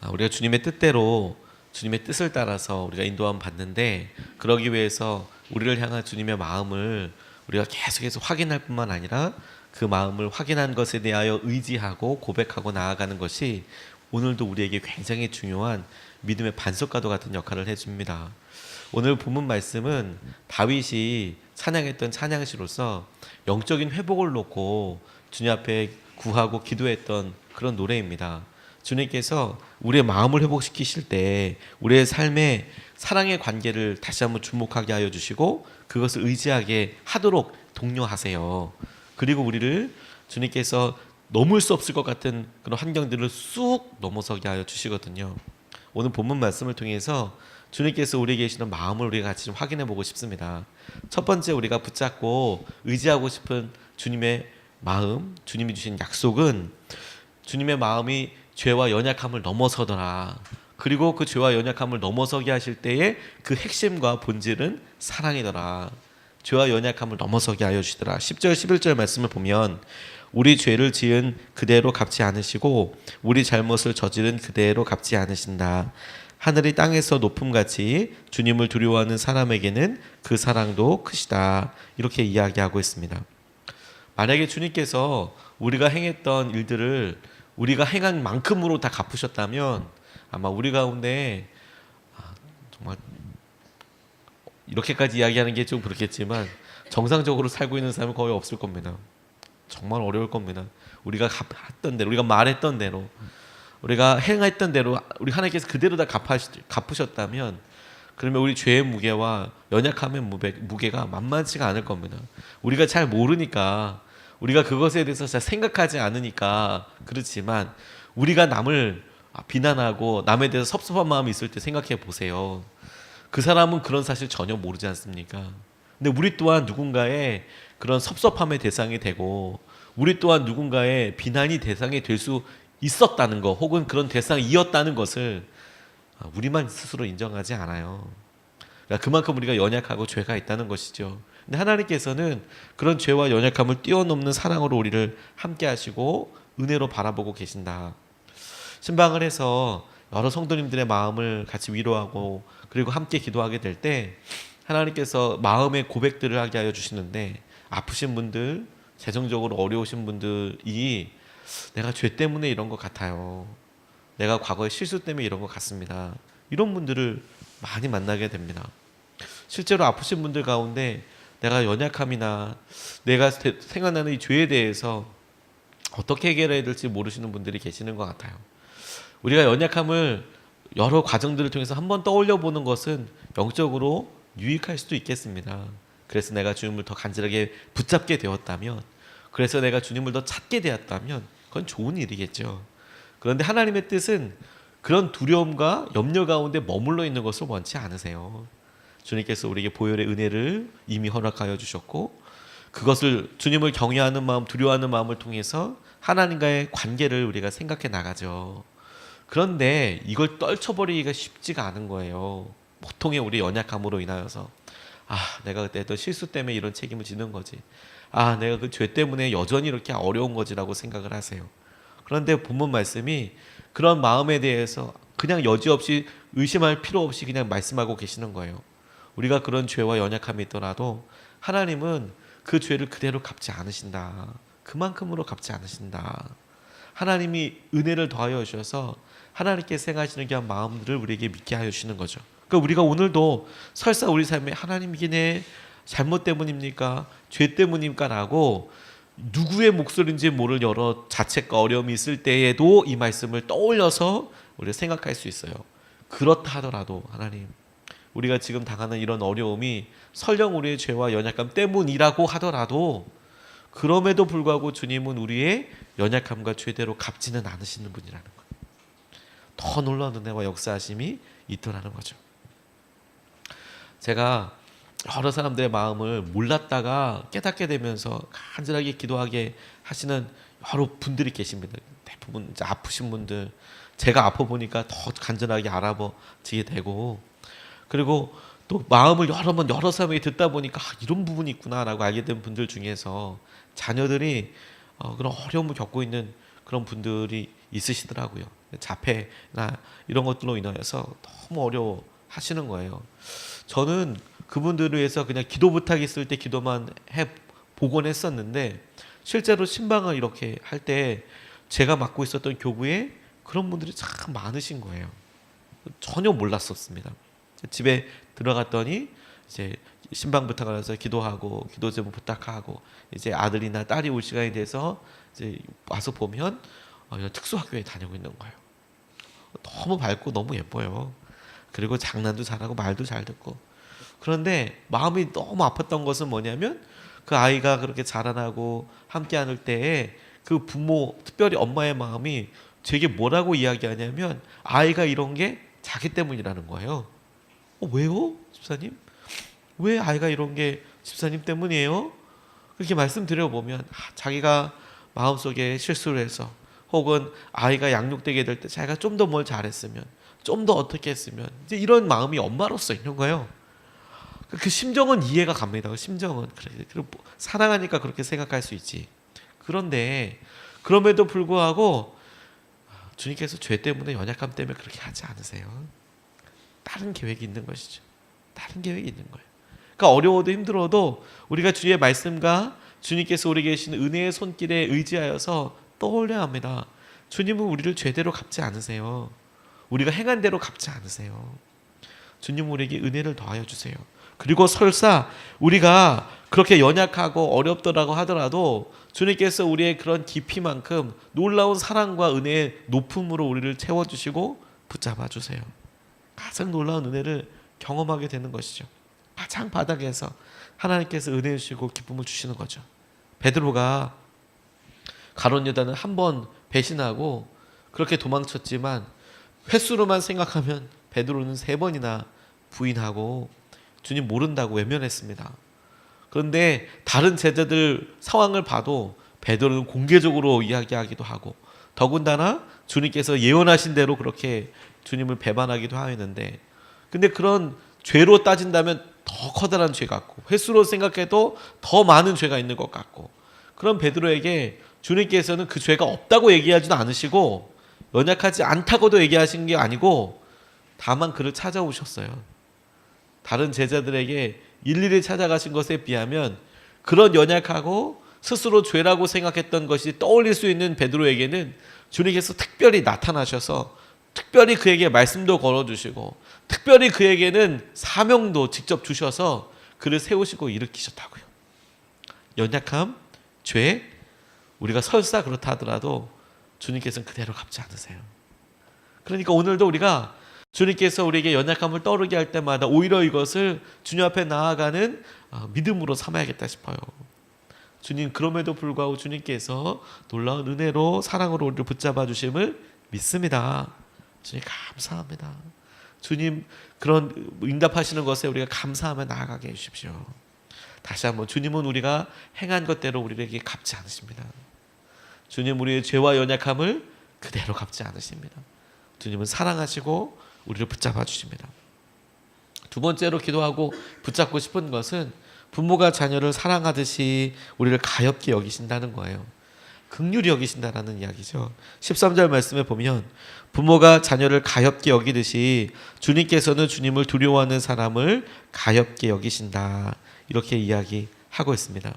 아, 우리가 주님의 뜻대로 주님의 뜻을 따라서 우리가 인도함 받는데 그러기 위해서 우리를 향한 주님의 마음을 우리가 계속해서 확인할 뿐만 아니라 그 마음을 확인한 것에 대하여 의지하고 고백하고 나아가는 것이 오늘도 우리에게 굉장히 중요한 믿음의 반석과도 같은 역할을 해줍니다. 오늘 본문 말씀은 다윗이 찬양했던 찬양시로서 영적인 회복을 놓고 주님 앞에 구하고 기도했던 그런 노래입니다. 주님께서 우리의 마음을 회복시키실 때 우리의 삶에 사랑의 관계를 다시 한번 주목하게 하여 주시고 그것을 의지하게 하도록 독려하세요. 그리고 우리를 주님께서 넘을 수 없을 것 같은 그런 환경들을 쑥 넘어서게 하여 주시거든요. 오늘 본문 말씀을 통해서 주님께서 우리에게 계시는 마음을 우리가 같이 좀 확인해 보고 싶습니다. 첫 번째 우리가 붙잡고 의지하고 싶은 주님의 마음, 주님이 주신 약속은 주님의 마음이 죄와 연약함을 넘어서더라. 그리고 그 죄와 연약함을 넘어서게 하실 때에 그 핵심과 본질은 사랑이더라. 죄와 연약함을 넘어서게 하여 주시더라. 10절 11절 말씀을 보면 우리 죄를 지은 그대로 갚지 않으시고 우리 잘못을 저지른 그대로 갚지 않으신다. 하늘이 땅에서 높음같이 주님을 두려워하는 사람에게는 그 사랑도 크시다. 이렇게 이야기하고 있습니다. 만약에 주님께서 우리가 행했던 일들을 우리가 행한 만큼으로 다 갚으셨다면 아마 우리 가운데 아, 정말 이렇게까지 이야기하는 게 좀 그렇겠지만 정상적으로 살고 있는 사람은 거의 없을 겁니다. 정말 어려울 겁니다. 우리가 갚- 했던 대로, 우리가 말했던 대로, 우리가 행했던 대로 우리 하나님께서 그대로 다 갚으셨다면 그러면 우리 죄의 무게와 연약함의 무게, 무게가 만만치가 않을 겁니다. 우리가 잘 모르니까 우리가 그것에 대해서 잘 생각하지 않으니까 그렇지만 우리가 남을 비난하고 남에 대해서 섭섭한 마음이 있을 때 생각해 보세요. 그 사람은 그런 사실 전혀 모르지 않습니까? 근데 우리 또한 누군가의 그런 섭섭함의 대상이 되고 우리 또한 누군가의 비난이 대상이 될 수 있었다는 거 혹은 그런 대상이었다는 것을 아, 우리만 스스로 인정하지 않아요. 그러니까 그만큼 우리가 연약하고 죄가 있다는 것이죠. 근데 하나님께서는 그런 죄와 연약함을 뛰어넘는 사랑으로 우리를 함께 하시고 은혜로 바라보고 계신다. 신방을 해서 여러 성도님들의 마음을 같이 위로하고 그리고 함께 기도하게 될 때 하나님께서 마음의 고백들을 하게 하여 주시는데 아프신 분들, 재정적으로 어려우신 분들이 내가 죄 때문에 이런 것 같아요. 내가 과거에 실수 때문에 이런 것 같습니다. 이런 분들을 많이 만나게 됩니다. 실제로 아프신 분들 가운데 내가 연약함이나 내가 대- 생각나는 이 죄에 대해서 어떻게 해결해야 될지 모르시는 분들이 계시는 것 같아요. 우리가 연약함을 여러 과정들을 통해서 한번 떠올려 보는 것은 영적으로 유익할 수도 있겠습니다. 그래서 내가 주님을 더 간절하게 붙잡게 되었다면, 그래서 내가 주님을 더 찾게 되었다면, 그건 좋은 일이겠죠. 그런데 하나님의 뜻은 그런 두려움과 염려 가운데 머물러 있는 것을 원치 않으세요. 주님께서 우리에게 보혈의 은혜를 이미 허락하여 주셨고, 그것을 주님을 경외하는 마음, 두려워하는 마음을 통해서 하나님과의 관계를 우리가 생각해 나가죠. 그런데 이걸 떨쳐버리기가 쉽지가 않은 거예요. 보통의 우리 연약함으로 인하여서 아 내가 그때 했던 실수 때문에 이런 책임을 지는 거지. 아 내가 그 죄 때문에 여전히 이렇게 어려운 거지라고 생각을 하세요. 그런데 본문 말씀이 그런 마음에 대해서 그냥 여지없이 의심할 필요 없이 그냥 말씀하고 계시는 거예요. 우리가 그런 죄와 연약함이 있더라도 하나님은 그 죄를 그대로 갚지 않으신다. 그만큼으로 갚지 않으신다. 하나님이 은혜를 더하여 주셔서 하나님께 생하시는 그런 마음들을 우리에게 믿게 하여 주시는 거죠. 그러니까 우리가 오늘도 설사 우리 삶에 하나님 이게 내 잘못 때문입니까? 죄 때문입니까 라고 누구의 목소리인지 모를 여러 자책과 어려움이 있을 때에도 이 말씀을 떠올려서 우리가 생각할 수 있어요. 그렇다 하더라도 하나님 우리가 지금 당하는 이런 어려움이 설령 우리의 죄와 연약함 때문이라고 하더라도 그럼에도 불구하고 주님은 우리의 연약함과 죄대로 갚지는 않으시는 분이라는 거예요. 더 놀라운 은혜와 역사하심이 있더라는 거죠. 제가 여러 사람들의 마음을 몰랐다가 깨닫게 되면서 간절하게 기도하게 하시는 여러 분들이 계십니다. 대부분 아프신 분들, 제가 아파 보니까 더 간절하게 알아보지게 되고, 그리고 또 마음을 여러 번 여러 사람에게 듣다 보니까 아, 이런 부분이 있구나라고 알게 된 분들 중에서 자녀들이 어, 그런 어려움을 겪고 있는 그런 분들이 있으시더라고요. 자폐나 이런 것들로 인하여서 너무 어려워 하시는 거예요. 저는 그분들을 위해서 그냥 기도 부탁 있을 때 기도만 해 보곤 했었는데 실제로 신방을 이렇게 할 때 제가 맡고 있었던 교구에 그런 분들이 참 많으신 거예요. 전혀 몰랐었습니다. 집에 들어갔더니 이제 신방 부탁을 해서 기도하고 기도 제목 부탁하고 이제 아들이나 딸이 올 시간이 돼서 이제 와서 보면 어, 특수학교에 다니고 있는 거예요. 너무 밝고 너무 예뻐요. 그리고 장난도 잘하고 말도 잘 듣고 그런데 마음이 너무 아팠던 것은 뭐냐면 그 아이가 그렇게 자라나고 함께 하는 때에 그 부모 특별히 엄마의 마음이 되게 뭐라고 이야기하냐면 아이가 이런 게 자기 때문이라는 거예요. 어, 왜요, 집사님? 왜 아이가 이런 게 집사님 때문이에요? 그렇게 말씀드려 보면 아, 자기가 마음속에 실수를 해서 혹은 아이가 양육되게 될 때 자기가 좀 더 뭘 잘했으면 좀 더 어떻게 했으면 이제 이런 마음이 엄마로서 있는 거예요. 그- 그 심정은 이해가 갑니다. 그 심정은 그래 뭐 사랑하니까 그렇게 생각할 수 있지. 그런데 그럼에도 불구하고 주님께서 죄 때문에 연약함 때문에 그렇게 하지 않으세요. 다른 계획이 있는 것이죠. 다른 계획이 있는 거예요. 그러니까 어려워도 힘들어도 우리가 주의 말씀과 주님께서 우리 계신 은혜의 손길에 의지하여서 떠올려야 합니다. 주님은 우리를 죄대로 갚지 않으세요. 우리가 행한 대로 갚지 않으세요. 주님 우리에게 은혜를 더하여 주세요. 그리고 설사 우리가 그렇게 연약하고 어렵더라고 하더라도 주님께서 우리의 그런 깊이만큼 놀라운 사랑과 은혜의 높음으로 우리를 채워주시고 붙잡아 주세요. 가장 놀라운 은혜를 경험하게 되는 것이죠. 가장 바닥에서 하나님께서 은혜 주시고 기쁨을 주시는 거죠. 베드로가 가론 유다는 한번 배신하고 그렇게 도망쳤지만 횟수로만 생각하면 베드로는 세 번이나 부인하고 주님 모른다고 외면했습니다. 그런데 다른 제자들 상황을 봐도 베드로는 공개적으로 이야기하기도 하고 더군다나 주님께서 예언하신 대로 그렇게 주님을 배반하기도 하였는데 근데 그런 죄로 따진다면 더 커다란 죄 같고 횟수로 생각해도 더 많은 죄가 있는 것 같고 그런 베드로에게 주님께서는 그 죄가 없다고 얘기하지도 않으시고 연약하지 않다고도 얘기하신 게 아니고 다만 그를 찾아오셨어요. 다른 제자들에게 일일이 찾아가신 것에 비하면 그런 연약하고 스스로 죄라고 생각했던 것이 떠올릴 수 있는 베드로에게는 주님께서 특별히 나타나셔서 특별히 그에게 말씀도 걸어주시고 특별히 그에게는 사명도 직접 주셔서 그를 세우시고 일으키셨다고요. 연약함, 죄, 우리가 설사 그렇다 하더라도 주님께서는 그대로 갚지 않으세요. 그러니까 오늘도 우리가 주님께서 우리에게 연약함을 떠오르게 할 때마다 오히려 이것을 주님 앞에 나아가는 아, 믿음으로 삼아야겠다 싶어요. 주님 그럼에도 불구하고 주님께서 놀라운 은혜로 사랑으로 우리를 붙잡아 주심을 믿습니다. 주님 감사합니다. 주님 그런 응답하시는 것에 우리가 감사하며 나아가게 해주십시오. 다시 한번 주님은 우리가 행한 것대로 우리에게 갚지 않으십니다. 주님 우리의 죄와 연약함을 그대로 갚지 않으십니다. 주님은 사랑하시고 우리를 붙잡아 주십니다. 두 번째로 기도하고 붙잡고 싶은 것은 부모가 자녀를 사랑하듯이 우리를 가엽게 여기신다는 거예요. 극률이 여기신다라는 이야기죠. 13절 말씀에 보면 부모가 자녀를 가엽게 여기듯이 주님께서는 주님을 두려워하는 사람을 가엽게 여기신다. 이렇게 이야기하고 있습니다.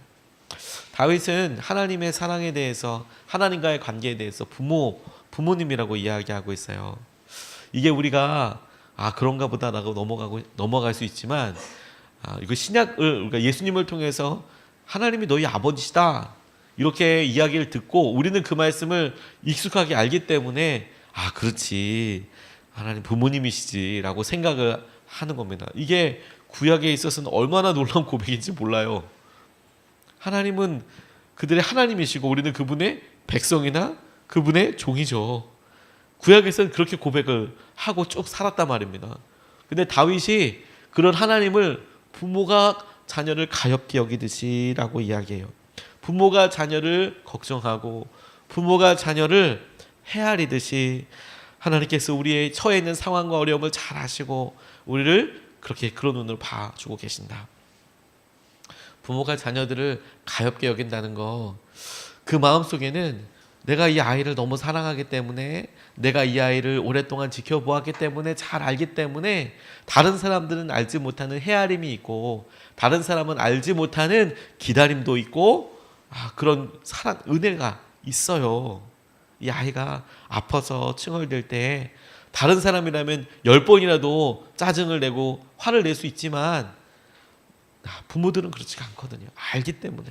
다윗은 하나님의 사랑에 대해서 하나님과의 관계에 대해서 부모 부모님이라고 이야기하고 있어요. 이게 우리가 아 그런가 보다라고 넘어가고 넘어갈 수 있지만 아, 이거 신약을 그러니까 예수님을 통해서 하나님이 너희 아버지시다 이렇게 이야기를 듣고 우리는 그 말씀을 익숙하게 알기 때문에 아 그렇지 하나님 부모님이시지라고 생각을 하는 겁니다. 이게 구약에 있어서는 얼마나 놀라운 고백인지 몰라요. 하나님은 그들의 하나님이시고 우리는 그분의 백성이나 그분의 종이죠. 구약에서는 그렇게 고백을 하고 쭉 살았단 말입니다. 근데 다윗이 그런 하나님을 부모가 자녀를 가엽게 여기듯이라고 이야기해요. 부모가 자녀를 걱정하고 부모가 자녀를 헤아리듯이 하나님께서 우리의 처해 있는 상황과 어려움을 잘 아시고 우리를 그렇게 그런 눈으로 봐주고 계신다. 부모가 자녀들을 가엽게 여긴다는 거, 그 마음 속에는 내가 이 아이를 너무 사랑하기 때문에 내가 이 아이를 오랫동안 지켜보았기 때문에 잘 알기 때문에 다른 사람들은 알지 못하는 헤아림이 있고 다른 사람은 알지 못하는 기다림도 있고 아, 그런 사랑 은혜가 있어요. 이 아이가 아파서 칭얼댈 때 다른 사람이라면 열 번이라도 짜증을 내고 화를 낼 수 있지만 아, 부모들은 그렇지가 않거든요. 알기 때문에.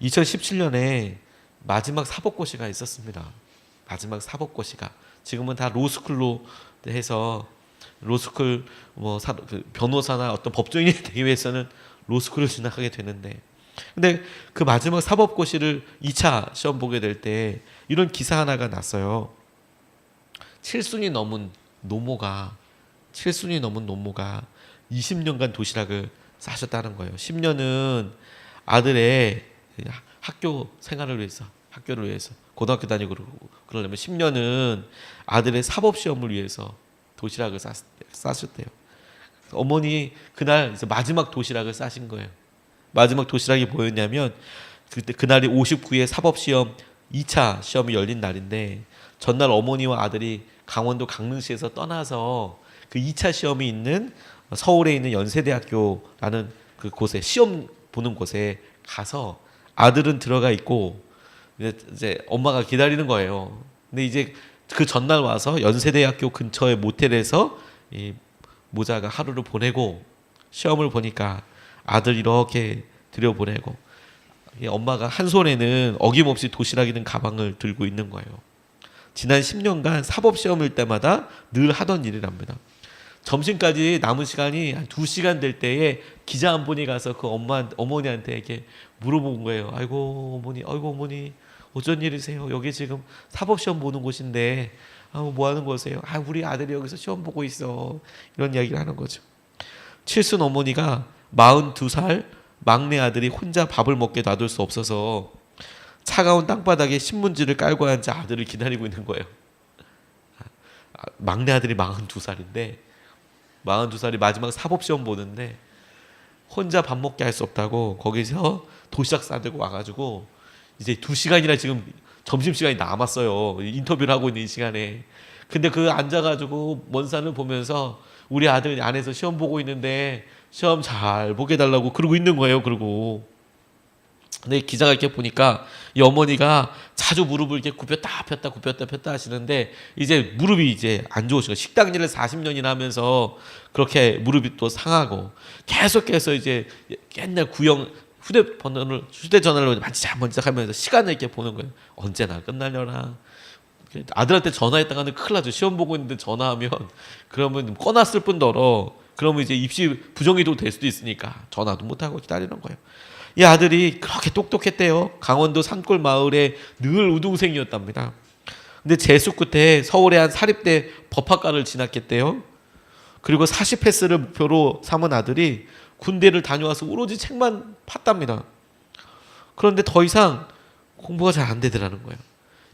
2017년에 마지막 사법고시가 있었습니다. 마지막 사법고시가 지금은 다 로스쿨로 해서 로스쿨 뭐 사, 그 변호사나 어떤 법조인이 되기 위해서는 로스쿨을 진학하게 되는데 근데 그 마지막 사법고시를 2차 시험 보게 될 때 이런 기사 하나가 났어요. 7순이 넘은 노모가 7순이 넘은 노모가 20년간 도시락을 싸셨다는 거예요. 10년은 아들의 학교 생활을 위해서 학교를 위해서 고등학교 다니고 그러고 그러려면 10년은 아들의 사법 시험을 위해서 도시락을 싸, 싸셨대요. 어머니 그날 마지막 도시락을 싸신 거예요. 마지막 도시락이 뭐였냐면 그때 그날이 59회 사법 시험 2차 시험이 열린 날인데 전날 어머니와 아들이 강원도 강릉시에서 떠나서 그 2차 시험이 있는 서울에 있는 연세대학교라는 그 곳에 시험 보는 곳에 가서 아들은 들어가 있고 이제- 엄마가 기다리는 거예요. 근데 이제 그 전날 와서 연세대학교 근처의 모텔에서 이 모자가 하루를 보내고 시험을 보니까 아들 이렇게 들여보내고 이 엄마가 한 손에는 어김없이 도시락이는 가방을 들고 있는 거예요. 지난 10년간 사법 시험일 때마다 늘 하던 일이랍니다. 점심까지 남은 시간이 한 2시간 될 때에 기자 한 분이 가서 그 엄마 어머니한테 이렇게 물어본 거예요. 아이고 어머니, 아이고 어머니 어쩐 일이세요? 여기 지금 사법 시험 보는 곳인데 아, 뭐 하는 거세요? 아, 우리 아들이 여기서 시험 보고 있어. 이런 이야기를 하는 거죠. 칠순 어머니가 42살 막내 아들이 혼자 밥을 먹게 놔둘 수 없어서 차가운 땅바닥에 신문지를 깔고 앉아 아들을 기다리고 있는 거예요. 아, 막내 아들이 42살인데 42살이 마지막 사법 시험 보는데 혼자 밥 먹게 할 수 없다고 거기서 도시락 싸들고 와가지고 이제 두 시간이나 지금 점심 시간이 남았어요. 인터뷰를 하고 있는 이 시간에. 근데 그 앉아가지고 먼 산을 보면서 우리 아들 안에서 시험 보고 있는데 시험 잘 보게 달라고 그러고 있는 거예요. 그러고. 근데 기자가 이렇게 보니까 이 어머니가 자주 무릎을 이렇게 굽혔다 폈다 굽혔다 폈다 하시는데 이제 무릎이 이제 안 좋으시고 식당 일을 40년이나 하면서 그렇게 무릎이 또 상하고 계속해서 이제 옛날 구형 휴대폰을 휴대전화를 만지작 만지작 하면서 시간을 이렇게 보는 거예요. 언제나 끝나려나. 아들한테 전화했다가는 큰일 나죠. 시험 보고 있는데 전화하면 그러면 꺼놨을 뿐더러 그러면 이제 입시 부정의도 될 수도 있으니까 전화도 못 하고 기다리는 거예요. 이 아들이 그렇게 똑똑했대요. 강원도 산골 마을에 늘 우등생이었답니다. 근데 재수 끝에 서울의 한 사립대 법학과를 진학했대요. 그리고 40 패스를 목표로 삼은 아들이 군대를 다녀와서 오로지 책만 팠답니다. 그런데 더 이상 공부가 잘 안 되더라는 거예요.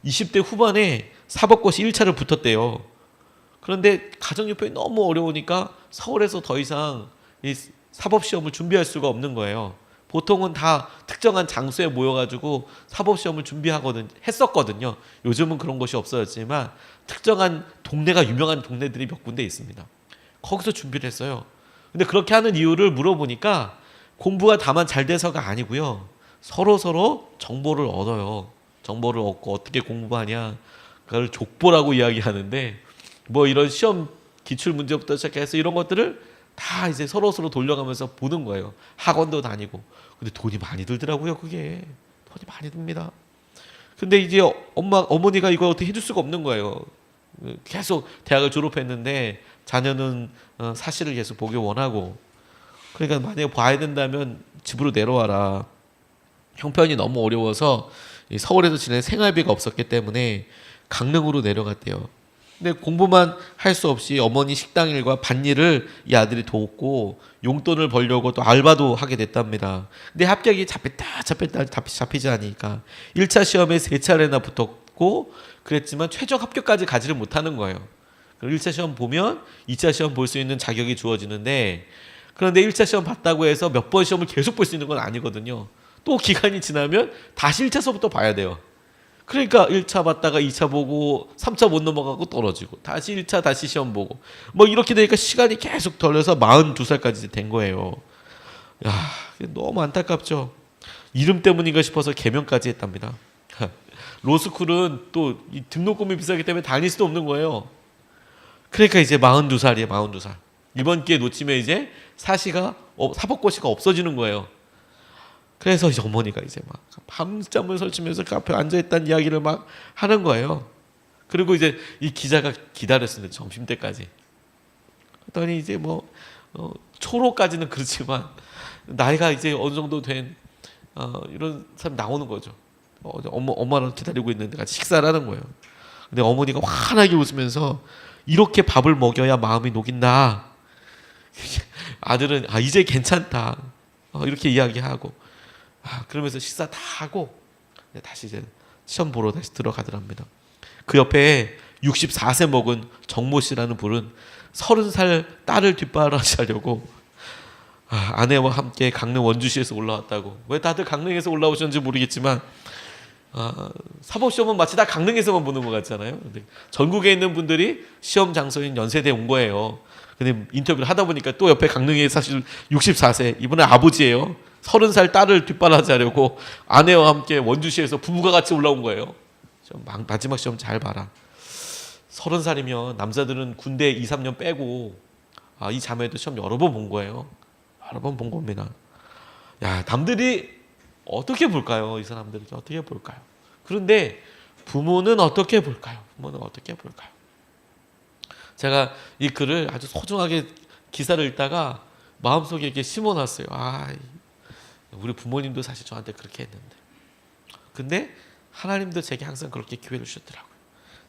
20대 후반에 사법고시 1차를 붙었대요. 그런데 가정교편이 너무 어려우니까 서울에서 더 이상 이 사법시험을 준비할 수가 없는 거예요. 보통은 다 특정한 장소에 모여가지고 사법시험을 준비하거든 했었거든요. 요즘은 그런 것이 없어졌지만 특정한 동네가 유명한 동네들이 몇 군데 있습니다. 거기서 준비를 했어요. 근데 그렇게 하는 이유를 물어보니까 공부가 다만 잘 돼서가 아니고요. 서로 서로 정보를 얻어요. 정보를 얻고 어떻게 공부하냐. 그걸 족보라고 이야기하는데 뭐 이런 시험 기출 문제부터 시작해서 이런 것들을 다 이제 서로 서로 돌려가면서 보는 거예요. 학원도 다니고. 근데 돈이 많이 들더라고요. 그게 돈이 많이 듭니다. 근데 이제 엄마 어머니가 이거 어떻게 해줄 수가 없는 거예요. 계속 대학을 졸업했는데 자녀는 어, 사실을 계속 보기 원하고 그러니까 만약에 봐야 된다면 집으로 내려와라. 형편이 너무 어려워서 이 서울에서 지낼 생활비가 없었기 때문에 강릉으로 내려갔대요. 근데 공부만 할 수 없이 어머니 식당 일과 밭일을 이 아들이 돕고 용돈을 벌려고 또 알바도 하게 됐답니다. 근데 합격이 잡혔다 잡혔다 잡히, 잡히지 않으니까 1차 시험에 세 차례나 붙었고 그랬지만 최종 합격까지 가지를 못하는 거예요. 그럼 1차 시험 보면 2차 시험 볼 수 있는 자격이 주어지는데 그런데 1차 시험 봤다고 해서 몇 번 시험을 계속 볼 수 있는 건 아니거든요. 또 기간이 지나면 다시 1차서부터 봐야 돼요. 그러니까 1차 봤다가 2차 보고 3차 못 넘어가고 떨어지고 다시 1차 다시 시험 보고 뭐 이렇게 되니까 시간이 계속 덜려서 42살까지 된 거예요. 야, 너무 안타깝죠. 이름 때문인가 싶어서 개명까지 했답니다. 로스쿨은 또이 등록금이 비싸기 때문에 다닐 수도 없는 거예요. 그러니까 이제 42살이에요, 42살. 이번 기회 놓치면 이제 사시가 어, 사법고시가 없어지는 거예요. 그래서 어머니가 이제 막 밤잠을 설치면서 카페에 앉아 있다는 이야기를 막 하는 거예요. 그리고 이제 이 기자가 기다렸습니다. 점심 때까지. 그랬더니 이제 뭐 어, 초로까지는 그렇지만 나이가 이제 어느 정도 된 어, 이런 사람 나오는 거죠. 어, 엄마 엄마랑 기다리고 있는데 같이 식사를 하는 거예요. 근데 어머니가 환하게 웃으면서 이렇게 밥을 먹여야 마음이 녹인다. 아들은 아 이제 괜찮다. 어, 이렇게 이야기하고 아, 그러면서 식사 다 하고 다시 이제 시험 보러 다시 들어가더랍니다. 그 옆에 64세 먹은 정모 씨라는 분은 30살 딸을 뒷바라지하려고 아, 아내와 함께 강릉 원주시에서 올라왔다고. 왜 다들 강릉에서 올라오셨는지 모르겠지만 아, 사법 시험은 마치 다 강릉에서만 보는 것 같잖아요. 근데 전국에 있는 분들이 시험 장소인 연세대에 온 거예요. 근데 인터뷰를 하다 보니까 또 옆에 강릉에 사실 64세 이분은 아버지예요. 30살 딸을 뒷바라지하려고 아내와 함께 원주시에서 부부가 같이 올라온 거예요. 좀 마- 마지막 시험 잘 봐라. 30살이면 남자들은 군대 2, 3년 빼고 아, 이 자매도 시험 여러 번 본 거예요. 여러 번 본 겁니다. 야, 남들이 어떻게 볼까요? 이 사람들이 어떻게 볼까요? 그런데 부모는 어떻게 볼까요? 부모는 어떻게 볼까요? 제가 이 글을 아주 소중하게 기사를 읽다가 마음속에 이렇게 심어놨어요. 아, 우리 부모님도 사실 저한테 그렇게 했는데. 근데 하나님도 제게 항상 그렇게 기회를 주셨더라고요.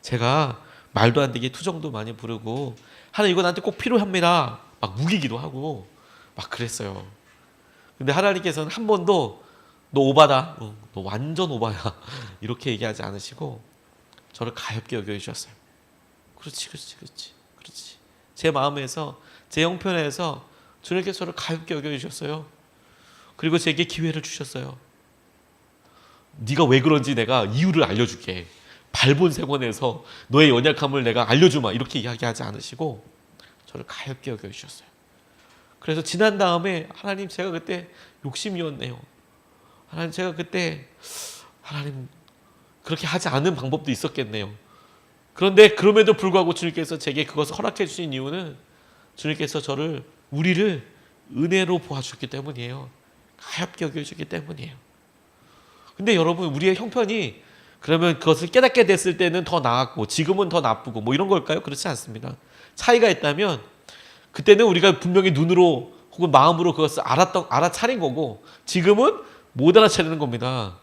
제가 말도 안 되게 투정도 많이 부르고 하나님 이거 나한테 꼭 필요합니다. 막 우기기도 하고 막 그랬어요. 근데 하나님께서는 한 번도 너 오바다. 응, 너 완전 오바야. 이렇게 얘기하지 않으시고 저를 가엽게 여겨 주셨어요. 그렇지, 그렇지, 그렇지, 그렇지. 제 마음에서 제 형편에서 주님께서 저를 가엽게 여겨 주셨어요. 그리고 제게 기회를 주셨어요. 네가 왜 그런지 내가 이유를 알려줄게. 발본 세권에서 너의 연약함을 내가 알려주마 이렇게 이야기하지 않으시고 저를 가엽게 여겨 주셨어요. 그래서 지난 다음에 하나님 제가 그때 욕심이었네요. 하나님 제가 그때 하나님 그렇게 하지 않은 방법도 있었겠네요. 그런데 그럼에도 불구하고 주님께서 제게 그것을 허락해 주신 이유는 주님께서 저를 우리를 은혜로 보아주셨기 때문이에요. 가엽게 여겨주셨기 때문이에요. 근데 여러분 우리의 형편이 그러면 그것을 깨닫게 됐을 때는 더 나았고 지금은 더 나쁘고 뭐 이런 걸까요? 그렇지 않습니다. 차이가 있다면 그때는 우리가 분명히 눈으로 혹은 마음으로 그것을 알았던 알아차린 거고 지금은 못 알아차리는 겁니다.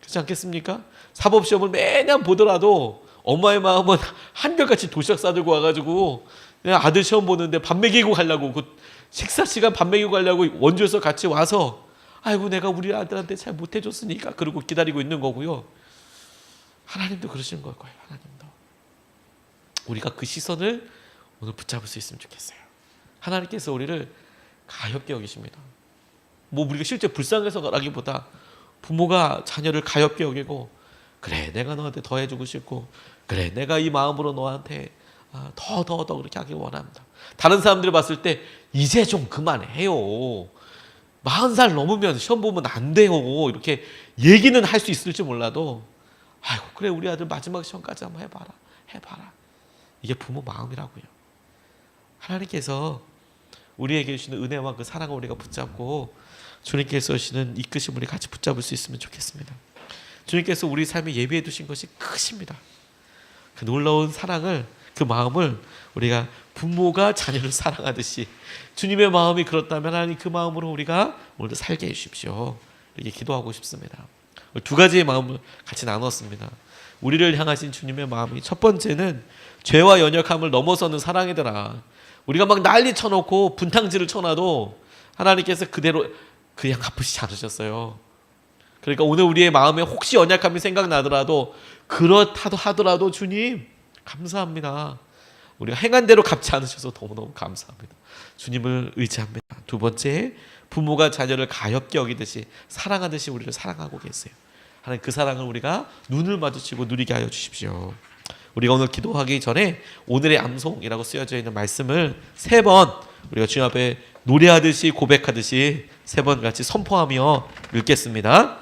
그렇지 않겠습니까? 사법 시험을 매년 보더라도 엄마의 마음은 한결같이 도시락 싸들고 와가지고 그냥 아들 시험 보는데 밥 먹이고 가려고 그 식사 시간 밥 먹이고 가려고 원주에서 같이 와서 아이고 내가 우리 아들한테 잘 못해줬으니까 그러고 기다리고 있는 거고요. 하나님도 그러시는 걸 거예요. 하나님도 우리가 그 시선을 오늘 붙잡을 수 있으면 좋겠어요. 하나님께서 우리를 가엽게 여기십니다. 뭐 우리가 실제 불쌍해서라기보다 부모가 자녀를 가엽게 여기고 그래 내가 너한테 더 해주고 싶고 그래 내가 이 마음으로 너한테 더더더 그렇게 하길 원합니다. 다른 사람들이 봤을 때 이제 좀 그만해요. 마흔 살 넘으면 시험 보면 안 돼요. 이렇게 얘기는 할 수 있을지 몰라도 아이고 그래 우리 아들 마지막 시험까지 한번 해봐라 해봐라 이게 부모 마음이라고요. 하나님께서 우리에게 주시는 은혜와 그 사랑을 우리가 붙잡고 주님께서 주시는 이끄심 우리 같이 붙잡을 수 있으면 좋겠습니다. 주님께서 우리 삶에 예비해 두신 것이 크십니다. 그 놀라운 사랑을 그 마음을 우리가 부모가 자녀를 사랑하듯이 주님의 마음이 그렇다면 하나님 그 마음으로 우리가 오늘도 살게 해주십시오. 이렇게 기도하고 싶습니다. 두 가지의 마음을 같이 나눴습니다. 우리를 향하신 주님의 마음이 첫 번째는 죄와 연약함을 넘어서는 사랑이더라. 우리가 막 난리 쳐놓고 분탕질을 쳐놔도 하나님께서 그대로 그냥 갚으시지 않으셨어요. 그러니까 오늘 우리의 마음에 혹시 연약함이 생각나더라도 그렇다도 하더라도 주님 감사합니다. 우리가 행한 대로 갚지 않으셔서 너무너무 감사합니다. 주님을 의지합니다. 두 번째 부모가 자녀를 가엽게 여기듯이 사랑하듯이 우리를 사랑하고 계세요. 하는 그 사랑을 우리가 눈을 마주치고 누리게 하여 주십시오. 우리가 오늘 기도하기 전에 오늘의 암송이라고 쓰여져 있는 말씀을 세 번 우리가 주님 앞에 노래하듯이 고백하듯이 세 번 같이 선포하며 읽겠습니다.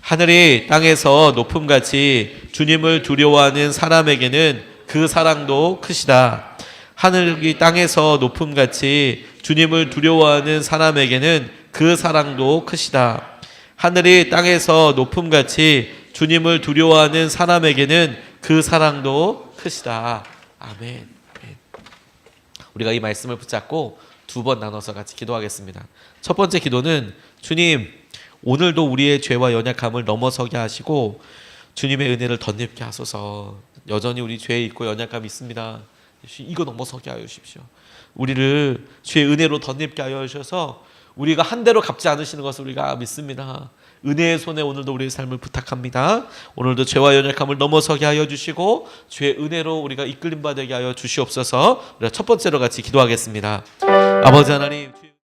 하늘이 땅에서 높음같이 주님을 두려워하는 사람에게는 그 사랑도 크시다. 하늘이 땅에서 높음같이 주님을 두려워하는 사람에게는 그 사랑도 크시다. 하늘이 땅에서 높음같이 주님을 두려워하는 사람에게는 그 사랑도 크시다. 아멘. 우리가 이 말씀을 붙잡고 두 번 나눠서 같이 기도하겠습니다. 첫 번째 기도는 주님 오늘도 우리의 죄와 연약함을 넘어서게 하시고 주님의 은혜를 덧입게 하소서. 여전히 우리 죄에 있고 연약함이 있습니다. 이거 넘어서게 하여 주십시오. 우리를 주의 은혜로 덧입게 하여 주셔서 우리가 한 대로 갚지 않으시는 것을 우리가 믿습니다. 은혜의 손에 오늘도 우리의 삶을 부탁합니다. 오늘도 죄와 연약함을 넘어서게 하여 주시고 주의 은혜로 우리가 이끌림 받게 하여 주시옵소서. 첫 번째로 같이 기도하겠습니다. 아버지 하나님